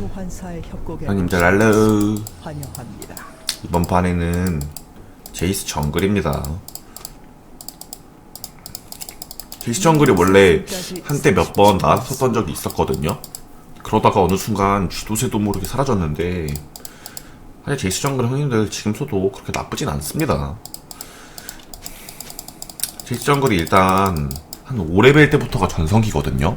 소환사의 협곡에 형님들 할로 환영합니다. 이번 판에는 제이스 정글입니다. 제이스 정글이 원래 한때 몇 번 나왔었던 적이 있었거든요. 그러다가 어느 순간 쥐도새도 모르게 사라졌는데 사실 제이스 정글 형님들 지금 써도 그렇게 나쁘진 않습니다. 제이스 정글이 일단 한 5레벨 때부터가 전성기거든요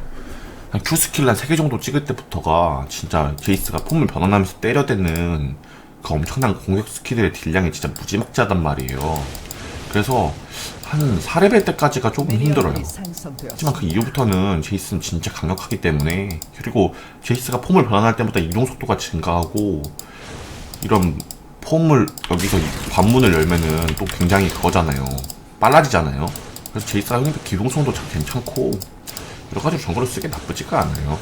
한 Q 스킬 한 3개 정도 찍을 때부터가 진짜 제이스가 폼을 변환하면서 때려대는 그 엄청난 공격 스킬들의 딜량이 진짜 무지막지하단 말이에요. 그래서 한 4레벨 때까지가 조금 힘들어요. 하지만 그 이후부터는 제이스는 진짜 강력하기 때문에 그리고 제이스가 폼을 변환할 때마다 이동 속도가 증가하고 이런 폼을 여기서 이 관문을 열면은 또 굉장히 그거잖아요. 빨라지잖아요. 그래서 제이스가 형님들 기동성도 참 괜찮고 여러 가지 정글을 쓰기 나쁘지가 않아요.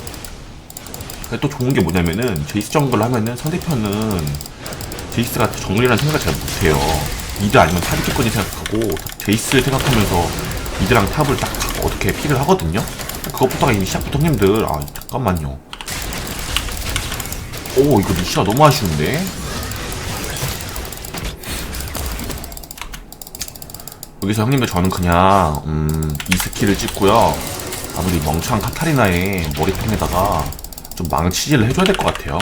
또 좋은 게 뭐냐면은 제이스 정글 하면은 상대편은 제이스가 정글이라는 생각을 잘 못해요. 미드 아니면 탑이 겠거니 생각하고 제이스를 생각하면서 미드랑 탑을 딱 어떻게 픽을 하거든요. 그것부터가 이미 시작부터 형님들 아 잠깐만요. 오 이거 루시아 너무 아쉬운데. 여기서 형님들 저는 그냥 음, 이 스킬을 찍고요. 아무리 멍청한 카타리나의 머리통에다가 좀 망치질을 해줘야 될 것 같아요.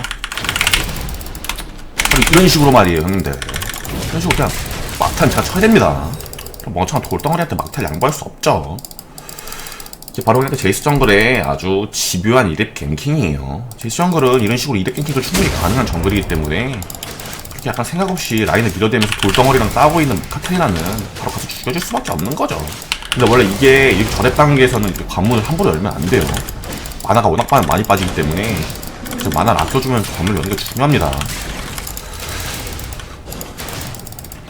이런 식으로 말이에요, 형님들. 이런 식으로 그냥 막탄 제가 쳐야 됩니다. 좀 멍청한 돌덩어리한테 막탄 양보할 수 없죠. 이게 바로 그러니까 제이스 정글의 아주 집요한 이랩 갱킹이에요. 제이스 정글은 이런 식으로 이랩 갱킹도 충분히 가능한 정글이기 때문에 그렇게 약간 생각 없이 라인을 밀어대면서 돌덩어리랑 싸우고 있는 카타리나는 바로 가서 죽여줄 수밖에 없는 거죠. 근데 원래 이게 이렇게 저랩 단계에서는 이렇게 관문을 함부로 열면 안 돼요. 만화가 워낙 많이 빠지기 때문에 그래서 만화를 아껴주면서 관문을 여는 게 중요합니다.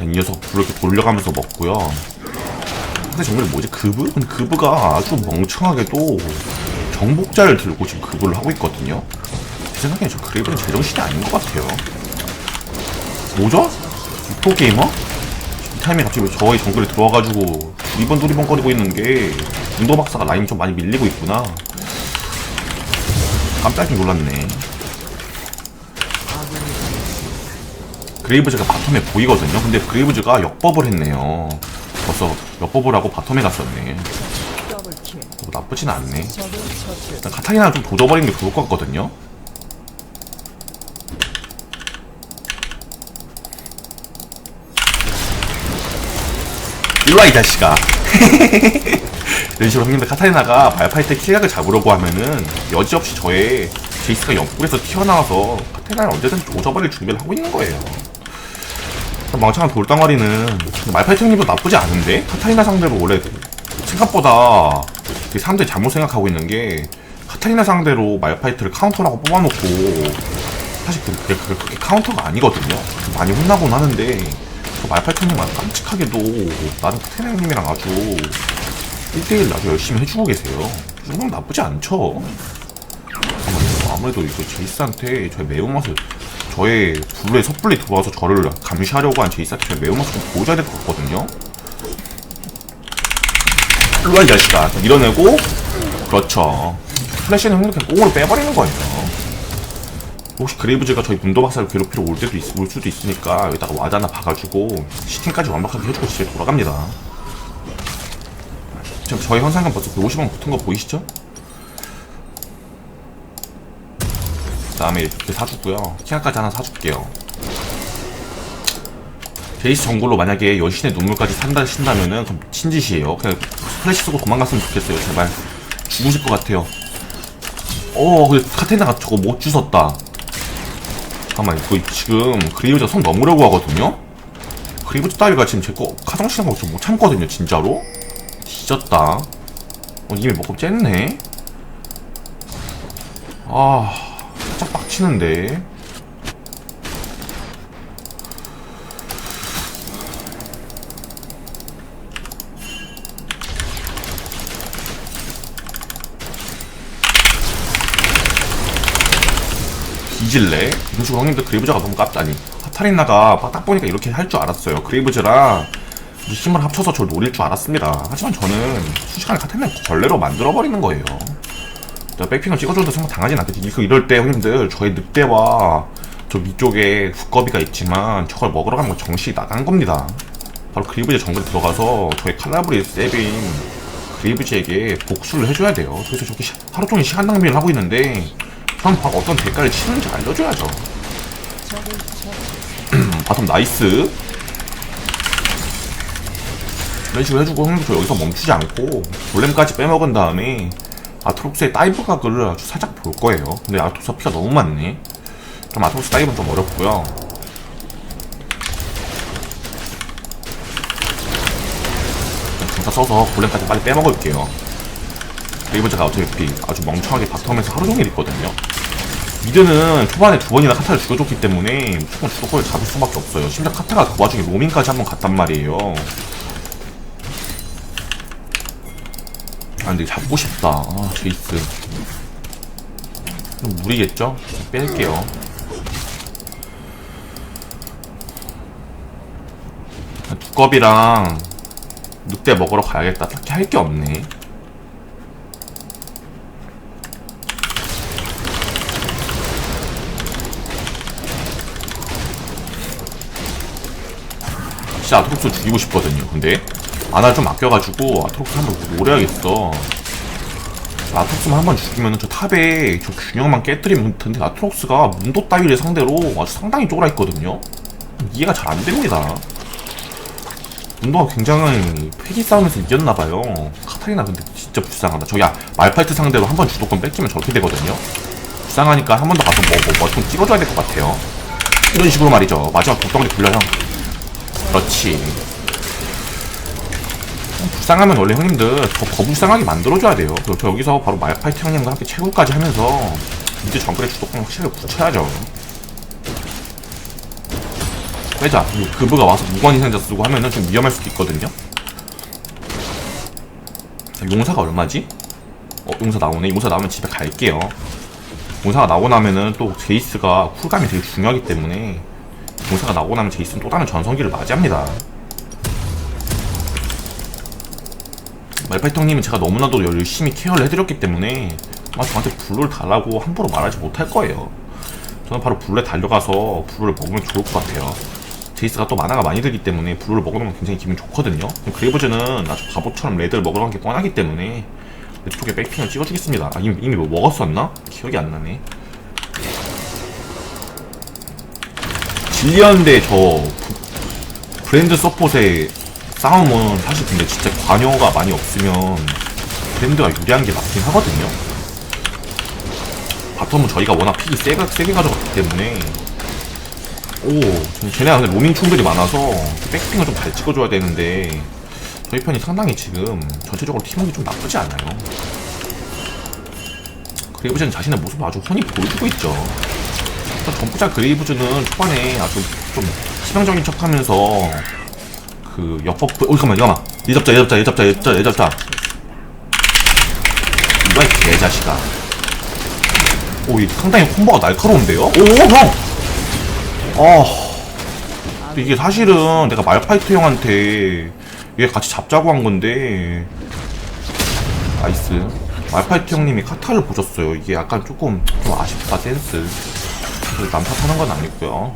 이 녀석 불을 이렇게 돌려가면서 먹고요. 근데 정말 뭐지? 그브? 그브가 아주 멍청하게도 정복자를 들고 지금 그브를 하고 있거든요. 제 생각에 저 그레이브는 제정신이 아닌 것 같아요. 뭐죠? 프로게이머? 이 타이밍에 갑자기 왜 저의 정글에 들어와가지고 두리번 두리번 거리고 있는 게 운도 박사가 라인이 좀 많이 밀리고 있구나. 깜짝이 놀랐네. 그레이브즈가 바텀에 보이거든요. 근데 그레이브즈가 역법을 했네요. 벌써 역법을 하고 바텀에 갔었네. 뭐 나쁘진 않네. 일단 카타리나 좀 조져버리는 게 좋을 것 같거든요. 일로와 이 자식아. 이런 식으로 형님들 카타리나가 발파이트 킬각을 잡으려고 하면은 여지없이 저의 제이스가 옆구리에서 튀어나와서 카타리나를 언제든 조져버릴 준비를 하고 있는 거예요. 멍청한 돌덩어리는 말파이트 형님도 나쁘지 않은데 카타리나 상대로 원래 생각보다 사람들이 잘못 생각하고 있는 게 카타리나 상대로 말파이트를 카운터라고 뽑아놓고 사실 그- 그게, 그게 카운터가 아니거든요. 많이 혼나곤 하는데 그 형님 깜찍하게도 나는 형님이랑 아주 1대1 아주 열심히 해주고 계세요. 이 정도면 나쁘지 않죠. 아무래도 이거 제이스한테 저의 매운맛을 저의 블루에 섣불리 들어와서 저를 감시하려고 한 제이스한테 저의 매운맛을 좀 보여줘야 될 것 같거든요. 일로와 이 자식아 밀어내고 그렇죠 플래시는 그냥 꽁으로 빼버리는 거예요 혹시 그레이브즈가 저희 문도박사를 괴롭히러 올 때도 있, 올 수도 있으니까 여기다가 하나 봐가지고 시팅까지 완벽하게 해주고 집에 돌아갑니다 지금 저희 현상금 벌써 150원 붙은 거 보이시죠? 그 다음에 이렇게 사주고요 키아까지 하나 사줄게요 베이스 정글로 만약에 여신의 눈물까지 산다 신다면은 그럼 친짓이에요. 그냥 플래시 쓰고 도망갔으면 좋겠어요. 제발 죽으실 것 같아요. 어, 근데 카테나가 저거 못 주웠다. 잠깐만, 그 지금 그리브즈가 손 넘으려고 하거든요. 그리브즈 따위가 지금 제거 카정시는 거못 참거든요, 진짜로. 뒤졌다. 어, 이미 먹고 쨌네. 아, 살짝 빡치는데. 뒤질래? 이런 식으로 형님들 그레이브즈가 너무 깝다니 카타리나가 딱 보니까 이렇게 할 줄 알았어요 그레이브즈랑 힘을 합쳐서 저를 노릴 줄 알았습니다 하지만 저는 순식간에 카타리나 벌레로 만들어버리는 거예요 백핑을 찍어줘도 설마 당하진 않겠지. 이럴 때 형님들 저희 늑대와 저 위쪽에 두꺼비가 있지만 저걸 먹으러 가면 정신이 나간 겁니다. 바로 그리브제 정글 들어가서 저희 칼라브리 세빈 그리브제에게 복수를 해줘야 돼요. 그래서 저렇게 시- 하루 종일 시간 낭비를 하고 있는데 형 어떤 대가를 치는지 알려줘야죠. 음, 바텀 나이스. 이런 식으로 해주고 형님도 저 여기서 멈추지 않고 골렘까지 빼먹은 다음에 아트록스의 다이브 각을 아주 살짝 볼 거예요. 근데 아트록스 피가 너무 많네. 좀 아트록스 다이브는 좀 어렵고요. 중사 써서 골렘까지 빨리 빼먹을게요. 레이버즈가 어차피 아주 멍청하게 바텀에서 하루 종일 있거든요. 미드는 초반에 두 번이나 카타를 죽여줬기 때문에 무조건 주도권을 잡을 수밖에 없어요. 심지어 카타가 그 와중에 로밍까지 한번 갔단 말이에요. 아 근데 잡고 싶다. 아 제이스. 좀 무리겠죠? 뺄게요. 두꺼비랑 늑대 먹으러 가야겠다. 딱히 할 게 없네. 진짜 아트록스 죽이고 싶거든요. 근데 아나 좀 아껴가지고 아트록스 한번 노려야겠어. 아트록스만 한번 죽이면 저 탑에 저 균형만 깨뜨리면 텐데 아트록스가 문도 따위를 상대로 아주 상당히 쫄아 있거든요. 이해가 잘 안 됩니다. 문도가 굉장히 패기 싸움에서 이겼나봐요. 카타리나 근데 진짜 불쌍하다. 저기 아, 말파이트 상대로 한 번 주도권 뺏기면 저렇게 되거든요. 불쌍하니까 한 번 더 가서 뭐, 뭐, 뭐좀 찍어줘야 될 것 같아요. 이런 식으로 말이죠. 마지막 독덩이 굴려 형. 그렇지. 불쌍하면 원래 형님들 더, 더 불쌍하게 만들어줘야 돼요. 저 여기서 바로 말파이트 형님과 함께 채굴까지 하면서 이제 정글의 주도권 확실하게 굳혀야죠. 빼자. 그브가 와서 무관희생자 쓰고 하면은 좀 위험할 수도 있거든요. 자, 용사가 얼마지? 어, 용사 나오네. 용사 나오면 집에 갈게요. 용사가 나오고 나면은 또 제이스가 쿨감이 되게 중요하기 때문에 용사가 나오고 나면 제이스는 또 다른 전성기를 맞이합니다. 말파이트 형님은 제가 너무나도 열심히 케어를 해드렸기 때문에 아마 저한테 블루를 달라고 함부로 말하지 못할 거예요. 저는 바로 블루에 달려가서 블루를 먹으면 좋을 것 같아요. 제이스가 또 만화가 많이 들기 때문에 블루를 먹으면 굉장히 기분 좋거든요. 그레이브즈는 아주 바보처럼 레드를 먹으러 간 게 뻔하기 때문에 레드 쪽에 백핑을 찍어주겠습니다. 아, 이미, 이미 뭐 먹었었나? 기억이 안 나네. 질리언 대저 브랜드 서폿의 싸움은 사실 근데 진짜 관여가 많이 없으면 브랜드가 유리한 게 맞긴 하거든요. 바텀은 저희가 워낙 픽이 세게, 세게 가져갔기 때문에 오, 쟤네가 근데 로밍 충들이 많아서 백핑을 좀 잘 찍어줘야 되는데 저희 편이 상당히 지금 전체적으로 팀워크가 좀 나쁘지 않아요. 그레이브즈는 자신의 모습을 아주 훤히 보여주고 있죠. 또 전부자 그레이브즈는 초반에 아주 좀 치명적인 척 하면서 그 옆버프, 어 잠깐만 잠깐만 얘 잡자 얘 잡자 얘 잡자 얘 잡자 얘 잡자 이거 이 개자식아. 오, 이 상당히 콤보가 날카로운데요? 오, 형! 아. 이게 사실은 내가 말파이트 형한테 얘 같이 잡자고 한 건데. 나이스. 말파이트 형님이 카타를 보셨어요. 이게 약간 조금 좀 아쉽다, 센스. 남 탓하는 건 아니고요.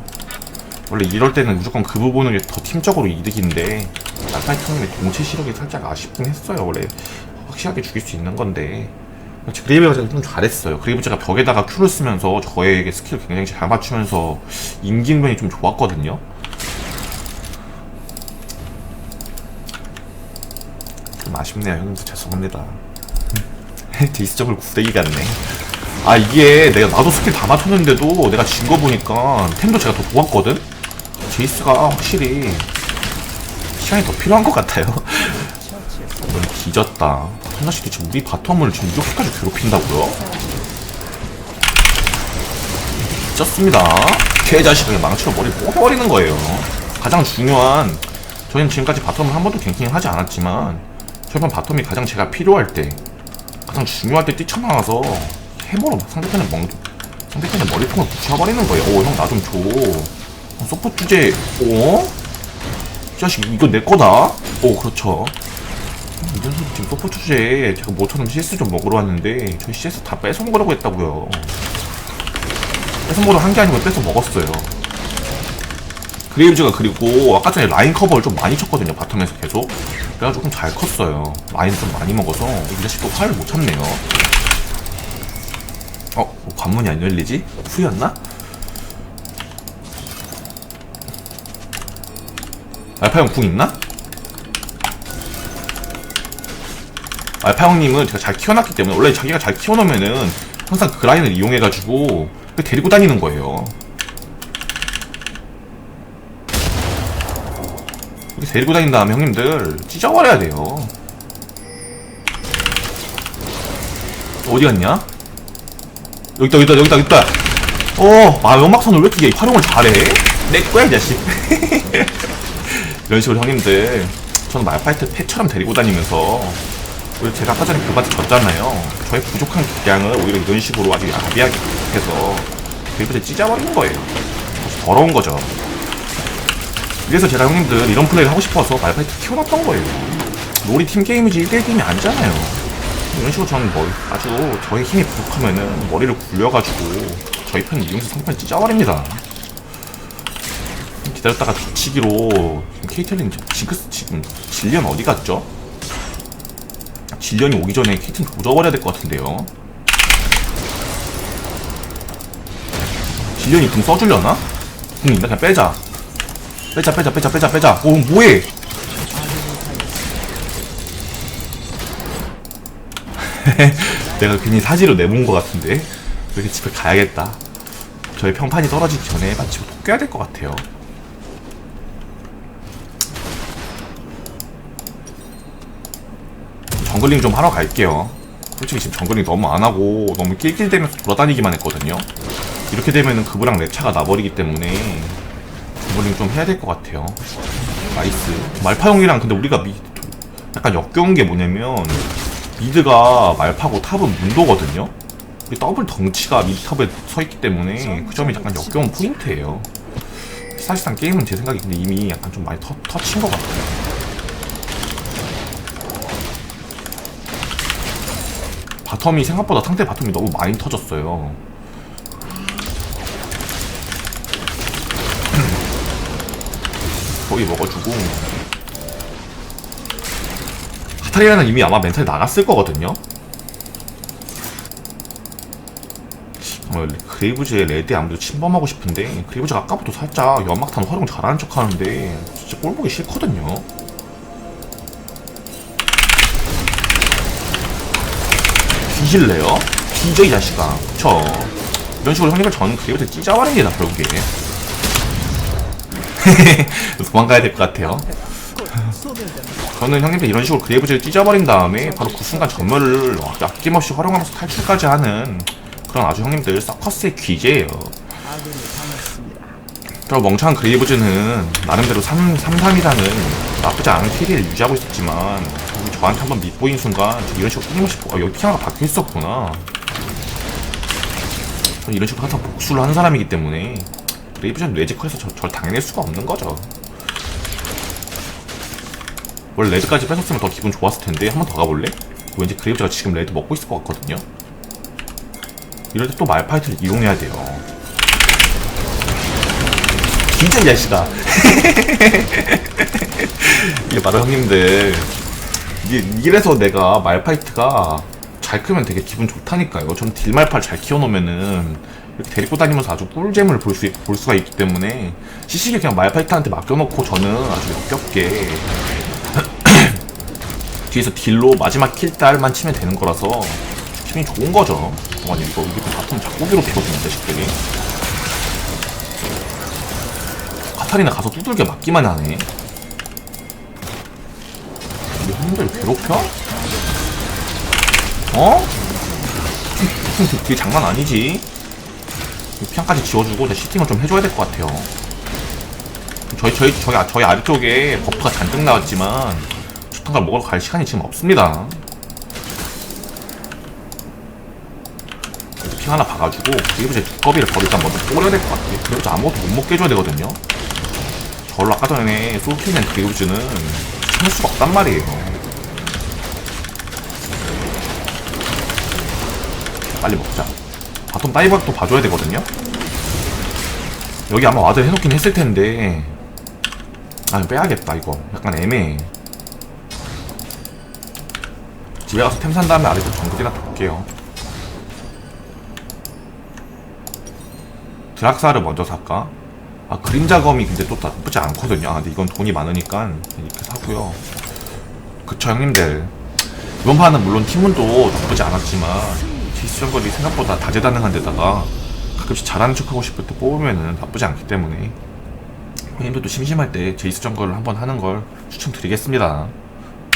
원래 이럴 때는 무조건 그 부분은 더 팀적으로 이득인데 말파이트 형님의 동체 시력이 살짝 아쉽긴 했어요. 원래 확실하게 죽일 수 있는 건데 그레이브가 좀 잘했어요. 그레이브제가 벽에다가 큐를 쓰면서 저에게 스킬 굉장히 잘 맞추면서 임기응변이 좀 좋았거든요. 좀 아쉽네요, 형님들 죄송합니다. 디스적으로 구대기 같네. 아 이게 내가 나도 스킬 다 맞췄는데도 내가 진 거 보니까 템도 제가 더 좋았거든. 제이스가 확실히 시간이 더 필요한 것 같아요. 넌 뒤졌다. 하나씩 지금 우리 바텀을 지금 이렇게까지 괴롭힌다고요? 미쳤습니다. 개자식을 망치로 머리 뽑아버리는 거예요. 가장 중요한 저희는 지금까지 바텀을 한 번도 갱킹을 하지 않았지만 저번 바텀이 가장 제가 필요할 때 가장 중요할 때 뛰쳐나와서 해머로 상대편의 멍 상대편의 머리통을 붙여버리는 거예요. 오 형 나 좀 줘. 어, 서포 주제 오? 이 자식 이거 내 거다. 오 그렇죠. 이전 선수 지금 서포트 주제에 제가 모처럼 CS 좀 먹으러 왔는데 저희 CS 다 뺏어 먹으려고 했다고요 뺏어 먹으러 한 게 아니고 뺏어 먹었어요 그레이브즈가 그리고 아까 전에 라인 커버를 좀 많이 쳤거든요 바텀에서 계속 그래가지고 좀잘 컸어요 라인 좀 많이 먹어서 이 자식도 화를 못 참네요 어? 뭐 관문이 안 열리지? 후였나? 알파 형 궁 있나? 알파 형님은 제가 잘 키워놨기 때문에 원래 자기가 잘 키워놓으면은 항상 그 라인을 이용해가지고 데리고 다니는 거예요. 데리고 다닌 다음에 형님들 찢어버려야 돼요. 어디 갔냐? 여기 있다, 여기 있다, 여기 있다, 여기 있다. 어, 아, 연막선을 왜 이렇게 활용을 잘해? 내 거야, 이 자식. 이런 식으로 형님들, 저는 말파이트 패처럼 데리고 다니면서, 우리 제가 아까 전에 그한테 졌잖아요. 저의 부족한 기량을 오히려 이런 식으로 아주 야비하게 해서, 데리고 찢어버리는 거예요. 더러운 거죠. 그래서 제가 형님들 이런 플레이를 하고 싶어서 말파이트 키워놨던 거예요. 롤이 팀 게임이지 1대1 게임이 아니잖아요. 이런 식으로 저는 뭐 아주 저의 힘이 부족하면은 머리를 굴려가지고 저희 편 이용해서 상편 찢어버립니다. 기다렸다가 뒤치기로 케이틀린 지그스 지금 질리언 어디 갔죠? 질리언이 오기 전에 케이틀린 조져버려야 될 것 같은데요. 질리언이 등 써주려나? 등 있나? 그냥 빼자. 빼자 빼자 빼자 빼자 빼자. 오 뭐해? 내가 괜히 사지로 내몬 것 같은데 이렇게 집에 가야겠다. 저희 평판이 떨어지기 전에 마치고 토껴야 될 것 같아요. 정글링 좀 하러 갈게요. 솔직히 지금 정글링 너무 안 하고 너무 낄낄대면서 돌아다니기만 했거든요. 이렇게 되면은 그브랑 랩차가 나버리기 때문에 정글링 좀 해야 될 것 같아요. 나이스. 말파용이랑 근데 우리가 미, 약간 역겨운 게 뭐냐면 미드가 말파고 탑은 문도거든요. 우리 더블 덩치가 미드 탑에 서 있기 때문에 그 점이 약간 역겨운 포인트예요. 사실상 게임은 제 생각에 근데 이미 약간 좀 많이 터, 터친 것 같아요. 바텀이 생각보다 상대 바텀이 너무 많이 터졌어요. 거기 먹어주고 카타리나는 이미 아마 멘탈 나갔을 거거든요. 어, 그레이브즈의 레드에 아무래도 침범하고 싶은데 그레이브즈가 아까부터 살짝 연막탄 활용 잘하는 척 하는데 진짜 꼴 보기 싫거든요. 뒤질래요? 뒤져 이 자식아. 그쵸? 이런 식으로 형님을 저는 그레이브즈 찢어버립니다 결국에. 도망가야 될 것 같아요. 곧 소멸됩니다. 저는 형님들 이런 식으로 그레이브즈를 찢어버린 다음에 바로 그 순간 전멸을 아낌없이 활용하면서 탈출까지 하는 그런 아주 형님들 서커스의 귀재예요. 저 멍청한 그레이브즈는 나름대로 3, 3, 3이라는 나쁘지 않은 캐리를 유지하고 있었지만 저한테 한번 밑보인 순간 저 이런 식으로 끊임없이 보- 아, 여기 피아가 박혀 있었구나. 저는 이런 식으로 항상 복수를 하는 사람이기 때문에 그레이브즈는 레지컬에서 저, 저를 당해낼 수가 없는 거죠. 원래 레드까지 뺏었으면 더 기분 좋았을 텐데 한 번 더 가볼래? 왠지 그레이브즈가 지금 레드 먹고 있을 것 같거든요. 이럴 때 또 말파이트를 이용해야 돼요. 진짜 이 자식아. 이게 바로 형님들. 이래서 내가 말파이트가 잘 크면 되게 기분 좋다니까요. 전 딜말파를 잘 키워놓으면은 이렇게 데리고 다니면서 아주 꿀잼을 볼, 수, 볼 수가 있기 때문에 시시게 그냥 말파이트한테 맡겨놓고 저는 아주 역겹게 뒤에서 딜로 마지막 킬딸만 치면 되는 거라서 기분이 좋은 거죠. 아니 이거 이게 바텀 자꾸 괴롭히거든요, 자식들이. 카타리나 가서 두들겨 맞기만 하네. 우리 형들 괴롭혀? 어? 되게 장난 아니지. 피안까지 지워주고 내 시팅을 좀 해줘야 될 것 같아요. 저희 저희 저희 아- 저희 아래쪽에 버프가 잔뜩 나왔지만 싶은 걸 먹으러 갈 시간이 지금 없습니다. 핑 하나 봐가지고 이부제 두꺼비를 바로 일단 먼저 뿌려야 될 것 같아 그래도 아무것도 못 먹게 해줘야 되거든요. 저로 아까 전에 솔킬맨 그리브즈는 참을 수가 없단 말이에요. 빨리 먹자. 바텀 다이버도 봐줘야 되거든요. 여기 아마 와드 해놓긴 했을 텐데. 아 빼야겠다 이거. 약간 애매해. 집에 가서 템 산 다음에 아래쪽 정글이나 볼게요. 드락사를 먼저 살까? 아, 그림자검이 근데 또 나쁘지 않거든요. 아, 근데 이건 돈이 많으니까 이렇게 사고요. 그쵸, 형님들. 이번 판은 물론 팀문도 나쁘지 않았지만 정글이 생각보다 다재다능한 데다가 가끔씩 잘하는 척하고 싶을 때 뽑으면은 나쁘지 않기 때문에 형님들도 심심할 때 제이스 정글을 한번 하는 걸 추천드리겠습니다.